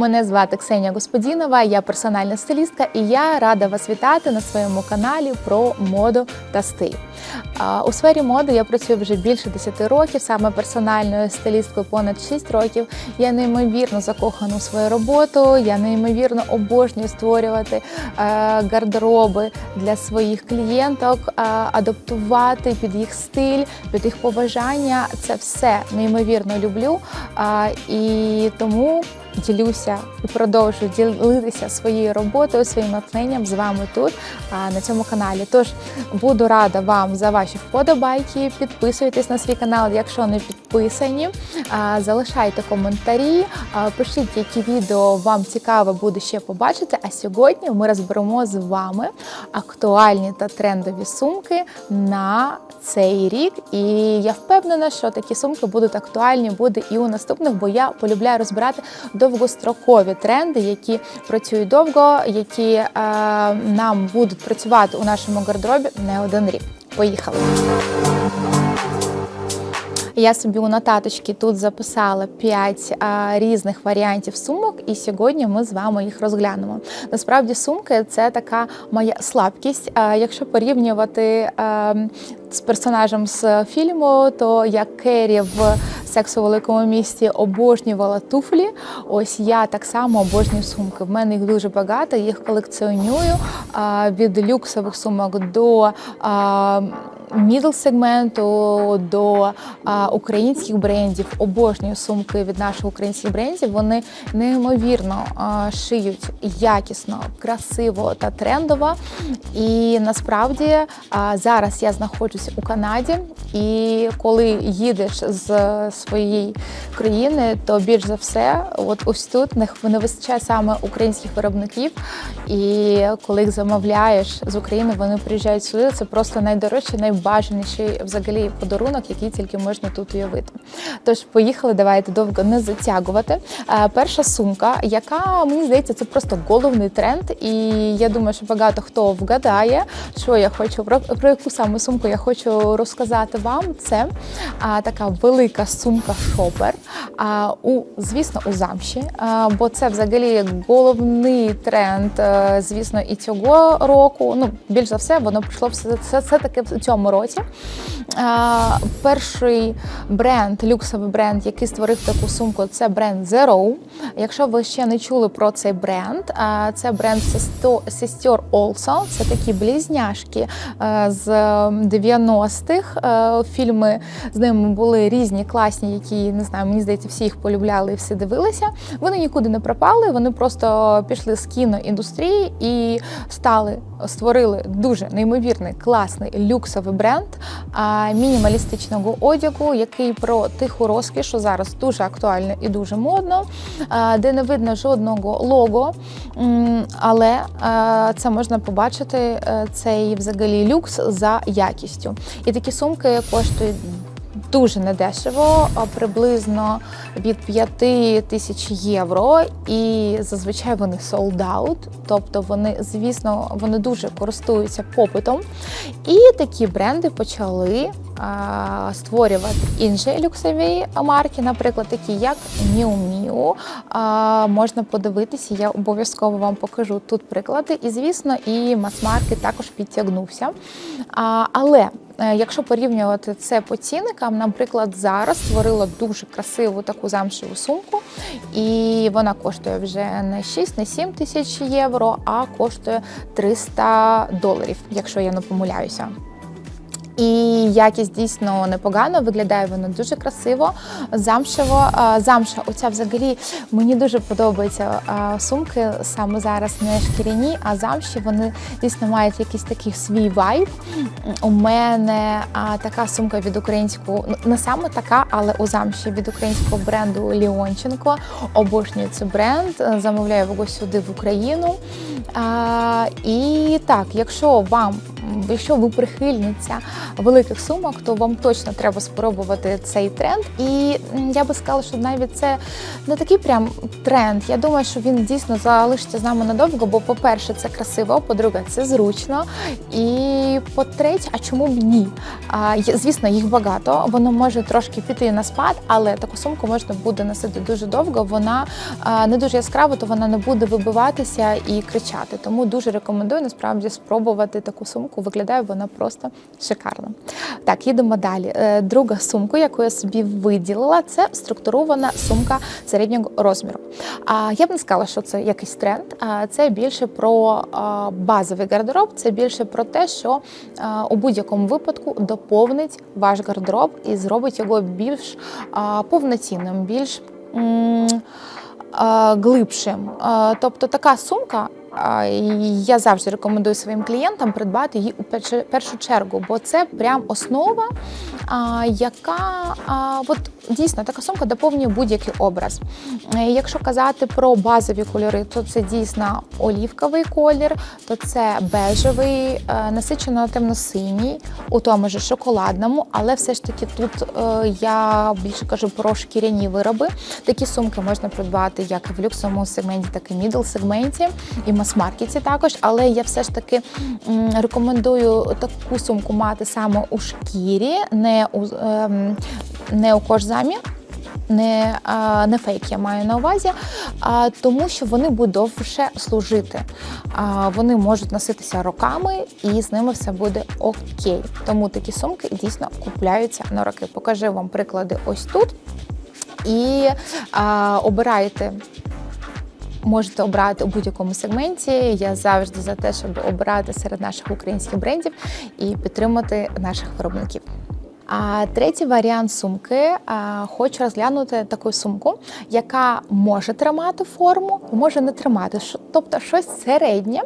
Мене звати Ксенія Господінова, я персональна стилістка, і я рада вас вітати на своєму каналі про моду та стиль. У сфері моди я працюю вже більше 10 років, саме персональною стилісткою понад 6 років. Я неймовірно закохана у свою роботу. Я неймовірно обожнюю створювати е, гардероби для своїх клієнток, е, адаптувати під їх стиль, під їх побажання. Це все неймовірно люблю. І тому ділюся і продовжую ділитися своєю роботою, своїм натхненням з вами тут на цьому каналі. Тож буду рада вам за ваші вподобайки. Підписуйтесь на свій канал, якщо не підписані. Залишайте коментарі, пишіть, які відео вам цікаво буде ще побачити. А сьогодні ми розберемо з вами актуальні та трендові сумки на цей рік. І я впевнена, що такі сумки будуть актуальні буде і у наступних, бо я полюбляю розбирати довгострокові тренди, які працюють довго, які е, нам будуть працювати у нашому гардеробі не один рік. Поїхали! Я собі у нотаточки тут записала 5 а, різних варіантів сумок, і сьогодні ми з вами їх розглянемо. Насправді, сумки це така моя слабкість. А, якщо порівнювати а, з персонажем з фільму, то як Керрі в сексу у великому місті обожнювала туфлі. Ось я так само обожнюю сумки. В мене їх дуже багато, їх колекціоную від люксових сумок до. Мідл сегменту до а, українських брендів, обожнюю сумки від наших українських брендів. Вони неймовірно а, шиють якісно, красиво та трендово. І насправді а, зараз я знаходжуся у Канаді, і коли їдеш з своєї країни, то більш за все, от ось тут не, вистачає саме українських виробників. І коли їх замовляєш з України, вони приїжджають сюди. Це просто найдорожче, найбажаніший взагалі подарунок, який тільки можна тут уявити. Тож поїхали, давайте довго не затягувати. Е, Перша сумка, яка мені здається, це просто головний тренд, і я думаю, що багато хто вгадає, що я хочу про, яку саме сумку я хочу розказати вам. Це а, така велика сумка шопер. А, у звісно, у замші, а, бо це взагалі головний тренд, е, звісно, і цього року. Ну, більш за все, воно прийшло все, все, все таки в цьому році. А, перший бренд, люксовий бренд, який створив таку сумку, це бренд Zero. Якщо ви ще не чули про цей бренд, а, це бренд сестер Олсон. Це такі близняшки е, з 90-х. Е, Фільми з ними були різні, класні, які не знаю, мені здається, всі їх полюбляли і всі дивилися. Вони нікуди не пропали. Вони просто пішли з кіноіндустрії і стали створили дуже неймовірний класний люксовий бренд а, мінімалістичного одягу, який про тиху розкіш, що зараз дуже актуально і дуже модно, де не видно жодного лого, але це можна побачити е, цей взагалі люкс за якістю. І такі сумки коштують. Дуже недешево, приблизно від 5 тисяч євро, і зазвичай вони sold out, тобто вони, звісно, вони дуже користуються попитом. І такі бренди почали створювати інші люксові марки, наприклад, такі як Miu Miu. Можна подивитися, я обов'язково вам покажу тут приклади. І, звісно, і мас-маркет також підтягнувся. Але Е, Якщо порівнювати це по цінникам, наприклад, зараз створила дуже красиву таку замшеву сумку, і вона коштує вже не 6, не 7 тисяч євро, а коштує 300 доларів, якщо я не помиляюся. І якість дійсно непогано, виглядає вона дуже красиво, замшево. Замша, оця взагалі мені дуже подобаються сумки саме зараз не шкіряні, а замші. Вони дійсно мають якийсь такий свій вайб. У мене така сумка від українського, ну не саме така, але у замші від українського бренду Ліонченко. Обожнюю цей бренд, замовляю його сюди в Україну. І так, якщо вам якщо ви прихильниця великих сумок, то вам точно треба спробувати цей тренд. І я би сказала, що навіть це не такий прям тренд. Я думаю, що він дійсно залишиться з нами надовго, бо, по-перше, це красиво, по-друге, це зручно. І по-третє, а чому б ні? А, звісно, їх багато, воно може трошки піти на спад, але таку сумку можна буде носити дуже довго. Вона не дуже яскрава, то вона не буде вибиватися і кричати. Тому дуже рекомендую насправді спробувати таку сумку. Виглядає вона просто шикарно. Так, їдемо далі. Е, Друга сумка, яку я собі виділила, це структурована сумка середнього розміру. А я б не сказала, що це якийсь тренд. Це більше про базовий гардероб, це більше про те, що у будь-якому випадку доповнить ваш гардероб і зробить його більш повноцінним, більш. глибшим. Тобто така сумка. Я завжди рекомендую своїм клієнтам придбати її у першу чергу, бо це прям основа, яка от дійсно така сумка доповнює будь-який образ. Е, Якщо казати про базові кольори, то це дійсно олівковий колір, то це бежевий, е, насичено темно-синій, у тому ж шоколадному, але все ж таки тут е, я більше кажу про шкіряні вироби. Такі сумки можна придбати як в люксовому сегменті, так і мідл сегменті, і мас-маркеті також. Але я все ж таки рекомендую таку сумку мати саме у шкірі, не у, ем, не у кожзамі. Не, не фейк я маю на увазі, а, тому що вони будуть довше служити. Вони можуть носитися роками і з ними все буде окей. Тому такі сумки дійсно купляються на роки. Покажу вам приклади ось тут. І а, обирайте. Можете обрати у будь-якому сегменті. Я завжди за те, щоб обирати серед наших українських брендів і підтримати наших виробників. А третій варіант сумки хочу розглянути таку сумку, яка може тримати форму, може не тримати. Тобто щось середнє.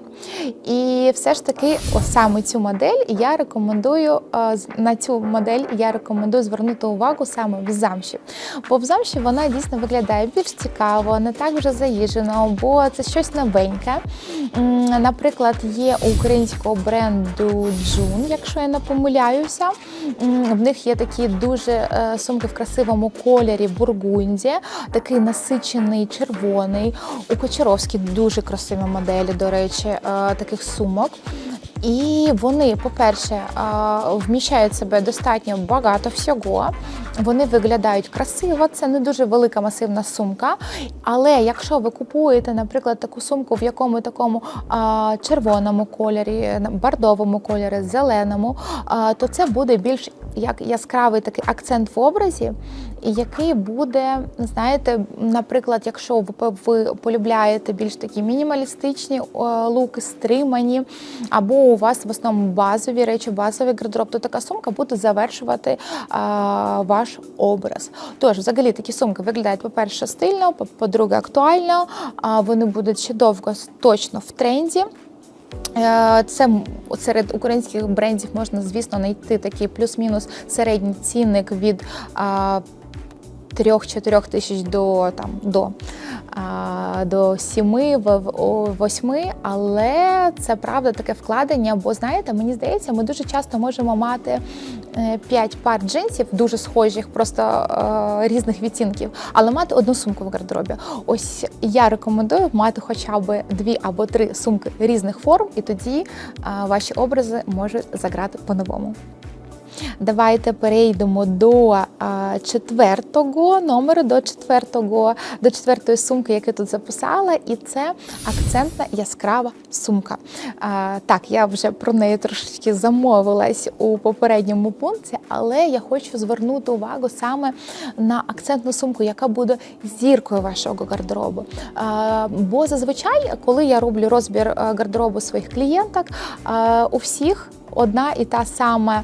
І все ж таки, саме цю модель я рекомендую а, на цю модель я рекомендую звернути увагу саме в замші. Бо в замші вона дійсно виглядає більш цікаво, не так вже заїжджено, бо це щось новеньке. Наприклад, є українського бренду Джун, якщо я не помиляюся. В них є такі дуже е, сумки в красивому кольорі бургунді, такий насичений червоний. У Кочаровській дуже красиві моделі, до речі, е, таких сумок. І вони, по-перше, е, вміщають в себе достатньо багато всього. Вони виглядають красиво, це не дуже велика масивна сумка. Але якщо ви купуєте, наприклад, таку сумку в якому такому червоному кольорі, бордовому кольорі, зеленому, то це буде більш як яскравий такий акцент в образі, який буде, знаєте, наприклад, якщо ви, ви полюбляєте більш такі мінімалістичні луки, стримані, або у вас в основному базові речі, базовий гардероб, то така сумка буде завершувати а, ваш образ. Тож, взагалі, такі сумки виглядають, по-перше, стильно, по- по-друге, актуально. А вони будуть ще довго точно в тренді. Е, Це серед українських брендів можна, звісно, знайти такий плюс-мінус середній цінник від 3-4 тисяч до там до, до 7 8 але це правда таке вкладення. Бо знаєте, мені здається, ми дуже часто можемо мати 5 пар джинсів, дуже схожих, просто е, різних відтінків, але мати одну сумку в гардеробі. Ось я рекомендую мати хоча б дві або три сумки різних форм, і тоді е, ваші образи можуть заграти по-новому. Давайте перейдемо до четвертого номеру, до четвертого, до четвертої сумки, яку тут записала, і це акцентна яскрава сумка. Так, я вже про неї трошечки замовилась у попередньому пункті, але я хочу звернути увагу саме на акцентну сумку, яка буде зіркою вашого гардеробу. Бо зазвичай, коли я роблю розбір гардеробу своїх клієнток, у всіх одна і та сама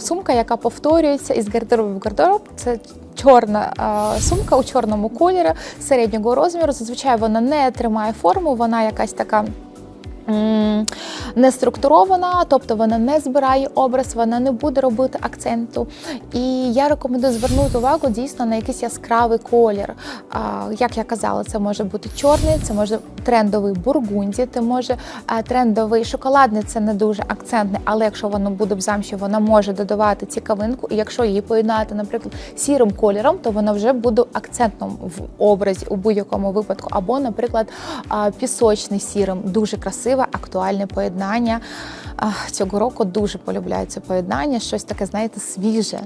сумка, яка повторюється із гардеробу в гардероб. Це чорна е, сумка у чорному кольорі середнього розміру. Зазвичай вона не тримає форму, вона якась така. Не структурована, тобто вона не збирає образ, вона не буде робити акценту. І я рекомендую звернути увагу дійсно на якийсь яскравий колір. Як я казала, це може бути чорний, це може трендовий бургунді, це може а, трендовий шоколадний, це не дуже акцентний, але якщо воно буде в замші, вона може додавати цікавинку. І якщо її поєднати, наприклад, сірим кольором, то вона вже буде акцентом в образі у будь-якому випадку. Або, наприклад, пісочний сірим, дуже красиве, актуальне поєднання. А, Цього року дуже полюбляю це поєднання, щось таке, знаєте, свіже.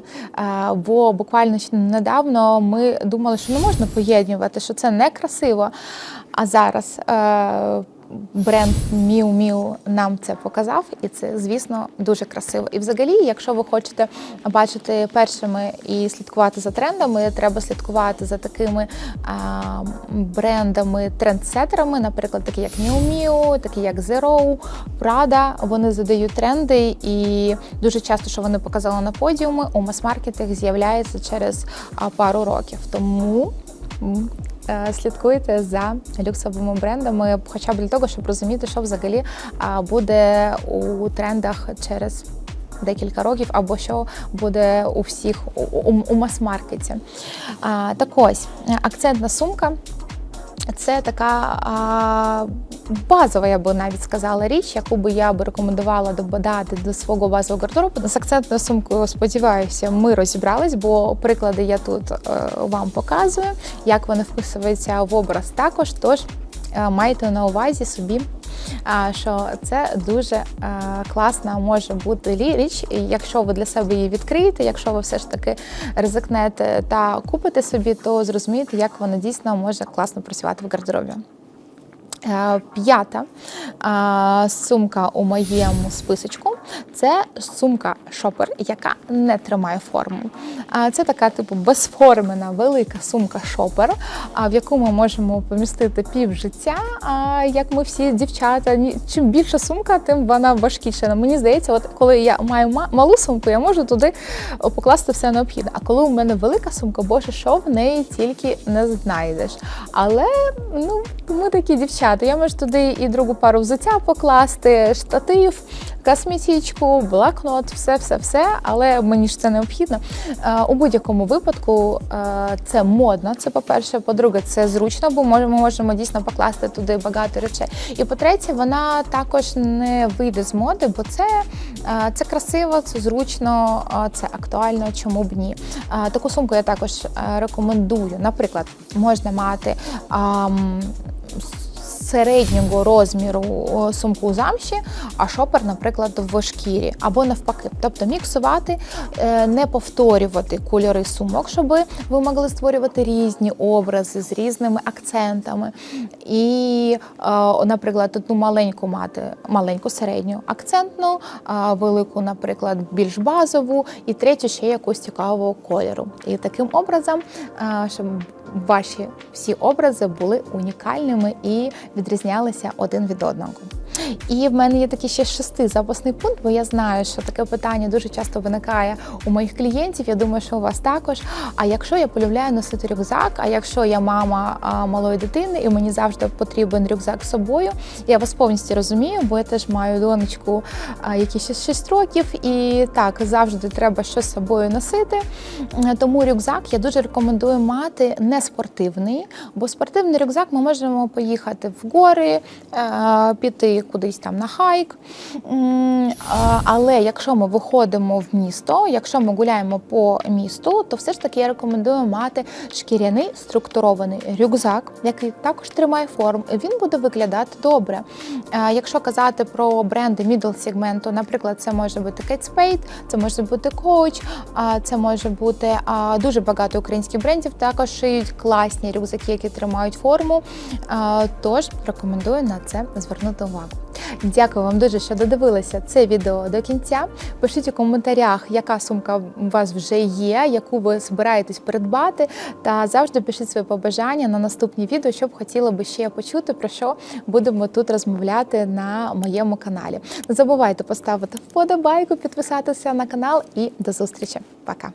Бо буквально недавно ми думали, що не можна поєднувати, що це некрасиво. А зараз е, бренд Miu Miu нам це показав, і це, звісно, дуже красиво. І взагалі, якщо ви хочете бачити першими і слідкувати за трендами, треба слідкувати за такими а, брендами, трендсетерами, наприклад, такі як Miu Miu, такі як Zero, Prada. Вони задають тренди, і дуже часто, що вони показали на подіуми, у мас-маркетах з'являється через пару років. Тому слідкуйте за люксовими брендами, хоча б для того, щоб розуміти, що взагалі буде у трендах через. Декілька років, або що буде у всіх у, у, у мас-маркеті. Так ось акцентна сумка. Це така а, базова, я би навіть сказала, річ, яку би я би рекомендувала додати до свого базового гардеробу. З акцентною сумкою, сподіваюся, ми розібрались, бо приклади я тут е, вам показую, як вони вписуються в образ також. Тож майте на увазі собі. Що це дуже е, класна може бути річ, якщо ви для себе її відкриєте, якщо ви все ж таки ризикнете та купите собі, то зрозумієте, як вона дійсно може класно працювати в гардеробі. Е, П'ята е, сумка у моєму списочку це сумка шопер, яка не тримає форму. Це така типу безформена велика сумка шопер, в яку ми можемо помістити пів життя. А, Як ми всі дівчата, чим більша сумка, тим вона важкіша. Мені здається, от коли я маю малу сумку, я можу туди покласти все необхідне. А коли у мене велика сумка, боже, що в неї тільки не знайдеш. Але ну ми такі дівчата. Я можу туди і другу пару взуття покласти, штатив, косметичку, блокнот, все, все, все. Але мені ж це необхідно. Е, У будь-якому випадку е, це модно. Це по-перше. По-друге, це зручно, бо ми можемо дійсно покласти туди багато речей. І по-третє, вона також не вийде з моди, бо це, е, це красиво, це зручно, це актуально. Чому б ні? Таку сумку я також рекомендую. Наприклад, можна мати. Середнього розміру сумку замші, а шопер, наприклад, в шкірі або навпаки. Тобто міксувати, е, не повторювати кольори сумок, щоб ви могли створювати різні образи з різними акцентами. І, е, наприклад, одну маленьку мати, маленьку середню акцентну, велику, наприклад, більш базову, і третю ще якусь цікавого кольору. І таким образом, е, щоб ваші всі образи були унікальними і відрізнялися один від одного. І в мене є такий ще шестий запасний пункт, бо я знаю, що таке питання дуже часто виникає у моїх клієнтів. Я думаю, що у вас також. А якщо я полюбляю носити рюкзак, а якщо я мама малої дитини і мені завжди потрібен рюкзак з собою, я вас повністю розумію, бо я теж маю донечку, якій ще 6 років, і так завжди треба щось з собою носити. Тому рюкзак я дуже рекомендую мати не спортивний, бо спортивний рюкзак ми можемо поїхати в гори, е, кудись там на хайк. Але якщо ми виходимо в місто, якщо ми гуляємо по місту, то все ж таки я рекомендую мати шкіряний структурований рюкзак, який також тримає форму. і Він буде виглядати добре. Якщо казати про бренди middle сегменту, наприклад, це може бути Kate Spade, це може бути Coach, це може бути дуже багато українських брендів. Також шиють класні рюкзаки, які тримають форму. Тож рекомендую на це звернути увагу. Дякую вам дуже, що додивилися це відео до кінця. Пишіть у коментарях, яка сумка у вас вже є, яку ви збираєтесь придбати. Та завжди пишіть свої побажання на наступні відео, що б хотіли би ще почути, про що будемо тут розмовляти на моєму каналі. Не забувайте поставити вподобайку, підписатися на канал і до зустрічі. Пока!